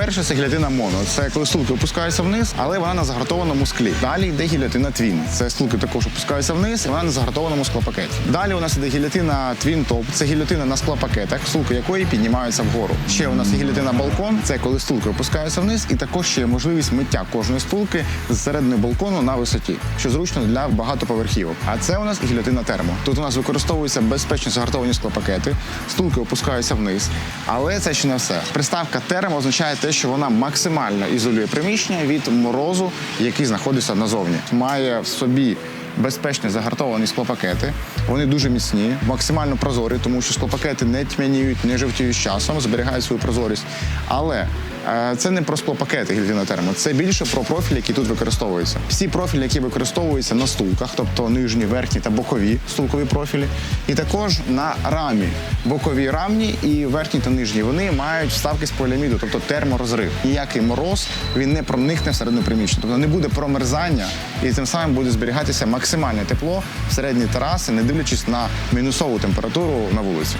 Перше це гільотина моно. Це коли стулки опускаються вниз, але вона на загартованому склі. Далі йде гільотина твін. Це стулки також опускаються вниз, і вона на загартованому склопакеті. Далі у нас іде гільотина твін топ. Це гільотина на склопакетах, стулки якої піднімаються вгору. Ще у нас є гільотина балкон. Це коли стулки опускаються вниз, і також ще є можливість миття кожної стулки з середини балкону на висоті, що зручно для багатоповерхівок. А це у нас гільотина термо. Тут у нас використовуються безпечно загартовані склопакети, стулки опускаються вниз. Але це ще не все. Приставка термо означає те, що вона максимально ізолює приміщення від морозу, який знаходиться назовні. Має в собі Безпечні загартовані склопакети. Вони дуже міцні, максимально прозорі, тому що склопакети не тьмяніють, не жовтіють з часом, зберігають свою прозорість. Але це не про склопакети гільдіна термо, це більше про профілі, які тут використовуються. Всі профілі, які використовуються на стулках, тобто нижні, верхні та бокові стулкові профілі, і також на рамі. Бокові рамні і верхні та нижні. Вони мають вставки з поліаміду, тобто терморозрив. Ніякий мороз він не проникне всередину приміщення, тобто не буде промерзання, і тим самим буде зберігатися максимальне тепло в середній тераси, не дивлячись на мінусову температуру на вулиці.